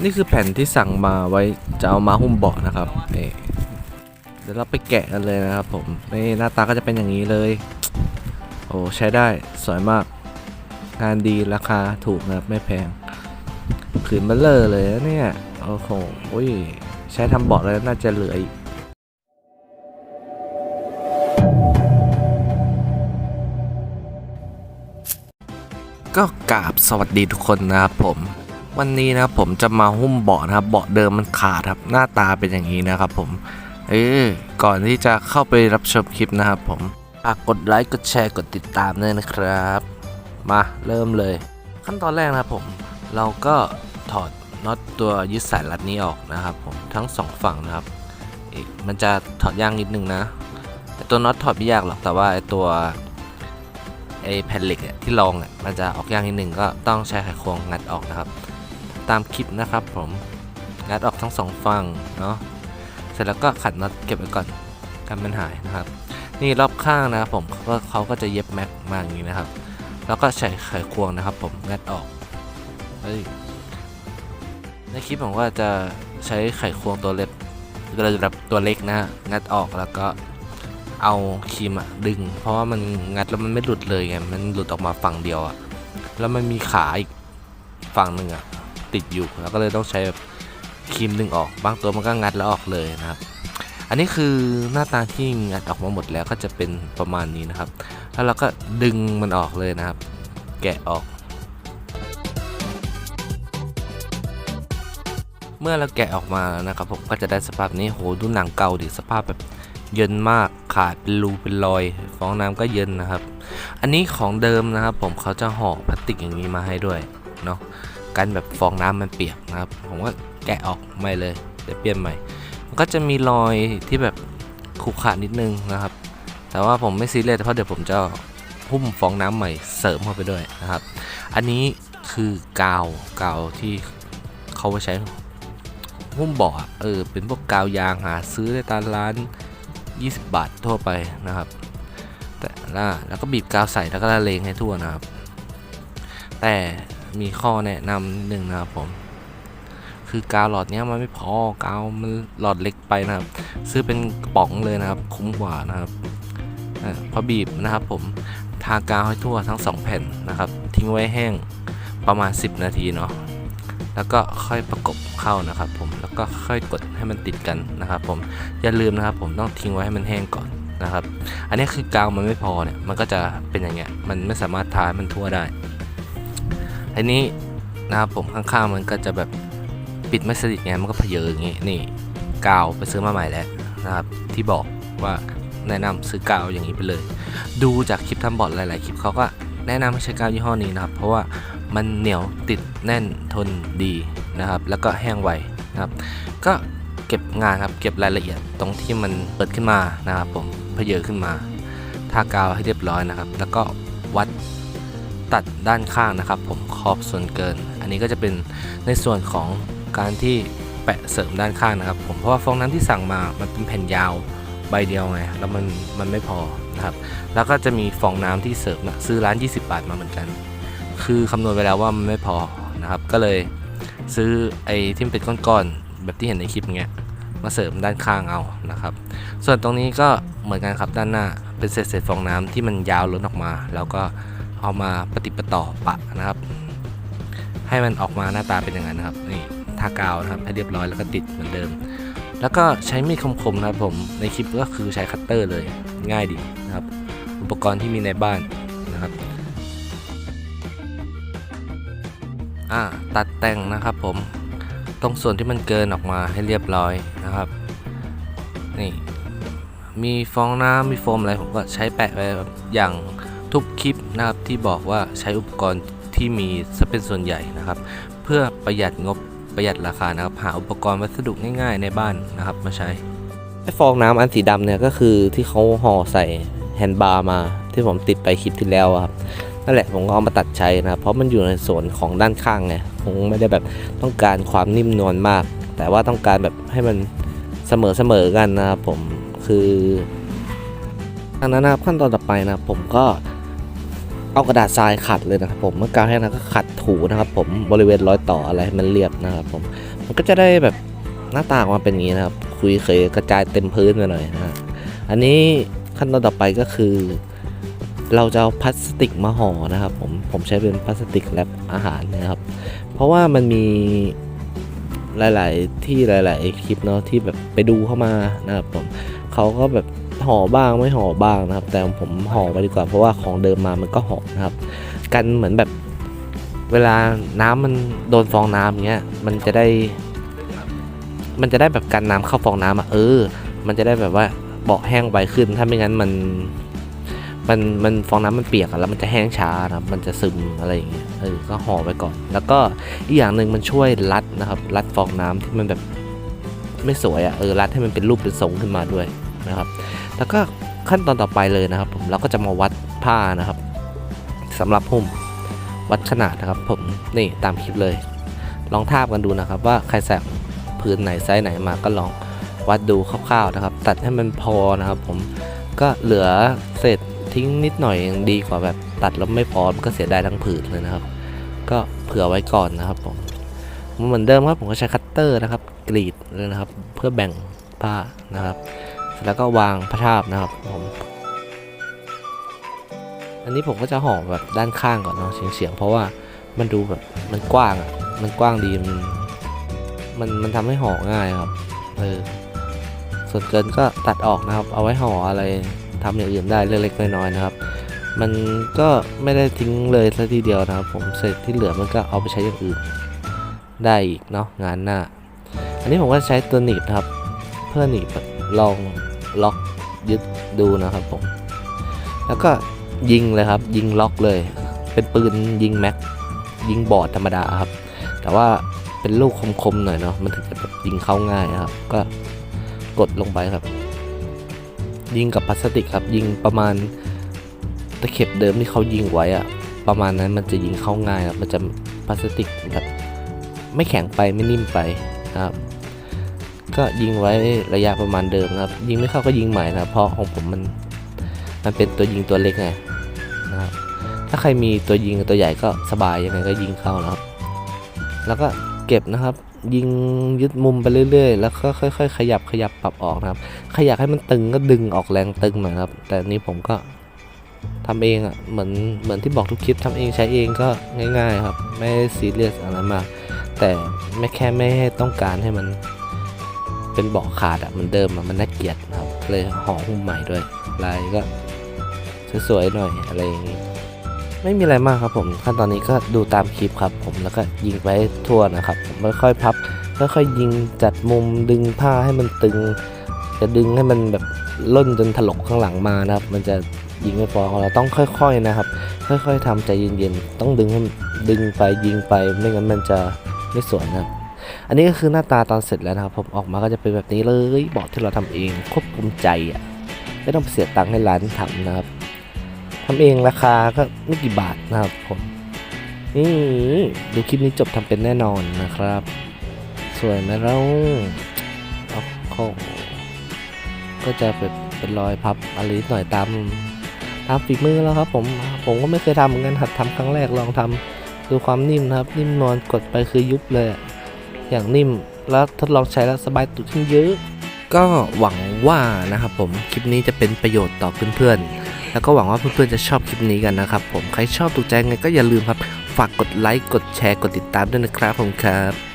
นี่คือแผ่นที่สั่งมาไว้จะเอามาหุ้มเบาะนะครับนี่เดี๋ยวเราไปแกะกันเลยนะครับผมนี่หน้าตาก็จะเป็นอย่างนี้เลย โอ้ใช้ได้สวยมาก งานดีราคาถูกนะครับไม่แพงผืนเบลเลอร์เลยนะเนี่ยโอ้โหอุ้ยใช้ทำเบาะแล้วน่าจะเหลืออีกก็กราบสวัสดีทุกคนนะครับผม วันนี้นะครับผมจะมาหุ้มเบาะนะครับ เบาะเดิมมันขาดครับ หน้าตาเป็นอย่างนี้นะครับผม เออก่อนที่จะเข้าไปรับชมคลิปนะครับผมฝากกดไลค์ กดแชร์ กดติดตามด้วยนะครับ มาเริ่มเลย ขั้นตอนแรกนะครับผม เราก็ถอดน็อตตัวยึดสายรัดนี้ออกนะครับผม ทั้งสองฝั่งนะครับอีกมันจะถอดยากนิดนึงนะไอตัวน็อตถอดไม่ยากหรอก แต่ว่าไอตัวไอแผ่นเหล็กเนี่ยที่รองเนี่ยมันจะออกยากนิดนึงก็ต้องใช้ไขควงงัดออกนะครับ ตามคลิปนะครับผมงัดออกทั้งสองฝั่งเนาะเสร็จแล้วก็ขัดน็อตเก็บไว้ก่อนกันมันหายนะครับ นี่รอบข้างนะครับผมเขาก็เขาก็จะเย็บแม็กมาอย่างนี้นะครับ แล้วก็ใช้ไขควงนะครับ ผมงัดออกเฮ้ยในคลิปผมก็จะใช้ไขควงตัวเล็กระดับตัวเล็กนะฮะงัดออกแล้วก็เอาครีมอะดึง เพราะว่ามันงัดแล้วมันไม่หลุดเลยไงมันหลุดออกมาฝั่งเดียวอะแล้วมันมีขาอีกฝั่งหนึ่งอะ ติดอยู่แล้วก็เลยต้องใช้แบบครีมดึงออก บางตัวมันก็งัดแล้วออกเลยนะครับ อันนี้คือหน้าตาที่งัดออกมาหมดแล้วก็จะเป็นประมาณนี้นะครับ แล้วเราก็ดึงมันออกเลยนะครับ แกะออก เมื่อเราแกะออกมานะครับ ผมก็จะได้สภาพนี้โหดูหนังเก่าดิสภาพแบบเยินมากขาดเป็นรูเป็นรอยฟองน้ำก็เยินนะครับ อันนี้ของเดิมนะครับ ผมเขาจะห่อพลาสติกอย่างนี้มาให้ด้วยเนาะ กันแบบฟองน้ำมันเปียกนะครับ ผมก็แกะออกไม่เลยเดี๋ยวเปลี่ยนใหม่ มันก็จะมีรอยที่แบบขรุขระนิดนึงนะครับ แต่ว่าผมไม่ซีเรียสเพราะเดี๋ยวผมจะหุ้มฟองน้ำใหม่เสริมเข้าไปด้วยนะครับ อันนี้คือกาวกาวที่เขาไว้ใช้หุ้มบาะอเออเป็นพวกกาวยางหาซื้อได้ตามร้าน 20 บาททั่วไปนะครับ แต่ละแล้วก็บีบกาวใส่แล้วก็ละเลงให้ทั่วนะครับ แต่ มีข้อแนะนำนิดนึงนะครับผม คือกาวหลอดเนี้ยมันไม่พอกาวมันหลอดเล็กไปนะครับ ซื้อเป็นกระป๋องเลยนะครับ คุ้มกว่านะครับพอบีบนะครับผมทากาวให้ทั่วทั้งสองแผ่นนะครับ ทิ้งไว้แห้งประมาณ 10 นาทีเนาะแล้วก็ค่อยประกบเข้านะครับ ผมแล้วก็ค่อยกดให้มันติดกันนะครับ ผมอย่าลืมนะครับ ผมต้องทิ้งไว้ให้มันแห้งก่อนนะครับ อันนี้คือกาวมันไม่พอเนี่ยมันก็จะเป็นอย่างเงี้ยมันไม่สามารถทาให้มันทั่วได้ อันนี้นะครับผมข้างๆมันก็จะแบบปิดไม่สนิทไงมันก็เพเยออย่างงี้นี่กาวไปซื้อมาใหม่แล้วนะครับที่บอกว่าแนะนำซื้อกาวอย่างนี้ไปเลย ดูจากคลิปทำบอร์ดหลายๆคลิปเขาก็แนะนำให้ใช้กาวยี่ห้อนี้นะครับ เพราะว่ามันเหนียวติดแน่นทนดีนะครับ แล้วก็แห้งไวนะครับ ก็เก็บงานครับเก็บรายละเอียดตรงที่มันเปิดขึ้นมานะครับ ผมเพเยอขึ้นมาทากาวให้เรียบร้อยนะครับ แล้วก็วัด ตัดด้านข้างนะครับ ผมขอบส่วนเกิน อันนี้ก็จะเป็นในส่วนของการที่แปะเสริมด้านข้างนะครับ ผมเพราะว่าฟองน้ำที่สั่งมามันเป็นแผ่นยาวใบเดียวไงแล้วมันมันไม่พอนะครับ แล้วก็จะมีฟองน้ำที่เสริมนะซื้อร้าน 20 บาทมาเหมือนกัน คือคำนวณไปแล้วว่ามันไม่พอนะครับ ก็เลยซื้อไอ้ที่มันเป็นก้อนๆแบบที่เห็นในคลิปเงี้ยมาเสริมด้านข้างเอานะครับ ส่วนตรงนี้ก็เหมือนกันครับด้านหน้าเป็นเศษๆฟองน้ำที่มันยาวล้นออกมา แล้วก็ เอามาปฏิปต่อปะนะครับ ให้มันออกมาหน้าตาเป็นอย่างนั้นนะครับนี่ทากาวนะครับให้เรียบร้อยแล้วก็ติดเหมือนเดิม แล้วก็ใช้มีดคมๆนะครับผมในคลิปก็คือใช้คัตเตอร์เลยง่ายดีนะครับ อุปกรณ์ที่มีในบ้านนะครับอ่าตัดแต่งนะครับผมตรงส่วนที่มันเกินออกมาให้เรียบร้อยนะครับนี่มีฟองน้ำมีโฟมอะไรผมก็ใช้แปะไว้อย่าง ทุกคลิปนะครับที่บอกว่าใช้อุปกรณ์ที่มีซะเป็นส่วนใหญ่นะครับ เพื่อประหยัดงบประหยัดราคานะครับ หาอุปกรณ์วัสดุง่ายๆ ในบ้านนะครับมาใช้ไอฟองน้ำอันสีดำเนี่ยก็คือที่เขาห่อใส่แฮนด์บาร์มา ที่ผมติดไปคลิปที่แล้วครับนั่นแหละผมก็เอามาตัดใช้นะครับเพราะมันอยู่ในส่วนของด้านข้างไงผมไม่ได้แบบต้องการความนิ่มนวลมาก แต่ว่าต้องการแบบให้มันเสมอๆกันนะครับผมคือดังนั้นนะครับขั้นตอนต่อไปนะผมก็ เอากระดาษทรายขัดเลยนะครับผมเมื่อกาวแห้งแล้วก็ขัดถูนะครับ ผมบริเวณรอยต่ออะไรให้มันเรียบนะครับผมมันก็จะได้แบบหน้าตาออกมาเป็นอย่างนี้นะครับ คุยเคยกระจายเต็มพื้นไปหน่อยนะฮะอันนี้ขั้นตอนต่อไปก็คือ เราจะเอาพลาสติกมาห่อนะครับ ผมผมใช้เป็นพลาสติกแรปอาหารนะครับ เพราะว่ามันมีหลาย ๆ ที่หลาย ๆ คลิปเนาะที่แบบไปดูเข้ามานะครับผมเขาก็แบบ ห่อบ้างไม่ห่อบ้างนะครับ แต่ผมห่อไปดีกว่าเพราะว่าของเดิมมามันก็ห่อนะครับ กันเหมือนแบบเวลาน้ำมันโดนฟองน้ำอย่างเงี้ยมันจะได้ มันจะได้แบบกันน้ำเข้าฟองน้ำอะเออ มันจะได้แบบว่าเบาแห้งไวขึ้น ถ้าไม่งั้นมัน มันมันฟองน้ำมันเปียกอะแล้วมันจะแห้งช้านะมันจะซึมอะไรอย่างเงี้ยเออก็ห่อไว้ก่อน แล้วก็อีกอย่างหนึ่งมันช่วยรัดนะครับ รัดฟองน้ำที่มันแบบไม่สวยอะเออรัดให้มันเป็นรูปเป็นทรงขึ้นมาด้วยนะครับ แล้วก็ขั้นตอนต่อไปเลยนะครับ ผมเราก็จะมาวัดผ้านะครับสำหรับหุ้มวัดขนาดนะครับ ผมนี่ตามคลิปเลย ลองทาบกันดูนะครับ ว่าใครใส่พื้นไหนไซส์ไหนมาก็ลองวัดดูคร่าวๆนะครับ ตัดให้มันพอนะครับ ผมก็เหลือเศษทิ้งนิดหน่อยยังดีกว่าแบบตัดแล้วไม่พอมันก็เสียดายทั้งผืนเลยนะครับ ก็เผื่อไว้ก่อนนะครับผมเหมือนเดิมครับผมก็ใช้คัตเตอร์นะครับ กรีดเลยนะครับ เพื่อแบ่งผ้านะครับ แล้วก็วางพระทาบนะครับผมอันนี้ผมก็จะห่อแบบด้านข้างก่อนเนาะเฉียงๆเพราะว่ามันดูแบบมันกว้างอะมันกว้างดีมันมันมันทำให้ห่อง่ายครับเออส่วนเกินก็ตัดออกนะครับ เอาไว้ห่ออะไรทำอย่างอื่นได้เล็กๆน้อยๆนะครับ มันก็ไม่ได้ทิ้งเลยซะทีเดียวนะครับ ผมเสร็จที่เหลือมันก็เอาไปใช้อย่างอื่นได้อีกเนาะงานหน้า อันนี้ผมก็ใช้ตัวหนีบนะครับ เพื่อหนีบลอง ล็อกยึดดูนะครับผม แล้วก็ยิงเลยครับ ยิงล็อกเลย เป็นปืนยิงแม็กยิงบอดธรรมดาครับ แต่ว่าเป็นลูกคมๆหน่อยเนาะมันถึงจะแบบยิงเข้าง่ายครับ ก็กดลงไปครับ ยิงกับพลาสติกครับ ยิงประมาณตะเข็บเดิมที่เขายิงไว้อะประมาณนั้นมันจะยิงเข้าง่ายครับมันจะพลาสติกแบบไม่แข็งไปไม่นิ่มไปนะครับ ก็ยิงไว้ระยะประมาณเดิมนะครับ ยิงไม่เข้าก็ยิงใหม่นะครับเพราะของผมมันมันเป็นตัวยิงตัวเล็กไงนะครับถ้าใครมีตัวยิงตัวใหญ่ก็สบายยังไงก็ยิงเข้านะครับ แล้วก็เก็บนะครับ ยิงยึดมุมไปเรื่อย ๆ แล้วก็ค่อย ๆ ขยับขยับปรับออกนะครับใครอยากให้มันตึงก็ดึงออกแรงตึงหน่อยครับ แต่นี้ผมก็ทำเองอะ่ะเหมือนเหมือนที่บอกทุกคลิปทำเองใช้เองก็ง่าย ๆ ครับ ไม่ซีเรียสอะไรมากแต่ไม่แค่ไม่ให้ต้องการให้มัน เป็นเบาะขาดอะ่ะมันเดิมอะมันน่าเกลียดนะครับเลยห่อหุ้มใหม่ด้วยลายก็สวยๆหน่อยอะไรอย่างนี้ไม่มีอะไรมากครับผมขั้นตอนนี้ก็ดูตามคลิปครับ ผมแล้วก็ยิงไปทั่วนะครับ ผมค่อยๆพับค่อยๆยิงจัดมุมดึงผ้าให้มันตึง จะดึงให้มันแบบล่นจนถลกข้างหลังมานะครับ มันจะยิงไม่พอเราต้องค่อยๆนะครับ ค่อย ๆทำใจเย็นๆต้องดึงให้ดึงไปยิงไปไม่งั้นมันจะไม่สวยนะครับ อันนี้ก็คือหน้าตาตอนเสร็จแล้วนะครับผมออกมาก็จะเป็นแบบนี้เลยเบอกที่เราทำเองควบคุมใจอะไม่ต้องเสียตังค์ให้ร้านทำนะครับทำเองราคาก็ไม่กี่บาทนะครับผมนี่ดูคลิปนี้จบทำเป็นแน่นอนนะครับ สวยไหมเราโอ้โหก็จะเป็นเป็นรอยพับอะไรนิดหน่อยตามตามฝีมือแล้วครับผมผมก็ไม่เคยทำเหมือนกันหัดทำครั้งแรกลองทำดูความนิ่มนะครับ นิ่มนวลกดไปคือยุบเลย อย่างนิ่ม แล้วทดลองใช้แล้วสบายตัวขึ้นเยอะ ก็หวังว่านะครับผมคลิปนี้จะเป็นประโยชน์ต่อเพื่อนๆ แล้วก็หวังว่าเพื่อนๆจะชอบคลิปนี้กันนะครับผมใครชอบถูกใจไงก็อย่าลืมครับ ฝากกดไลค์กดแชร์กดติดตามด้วยนะครับผมครับ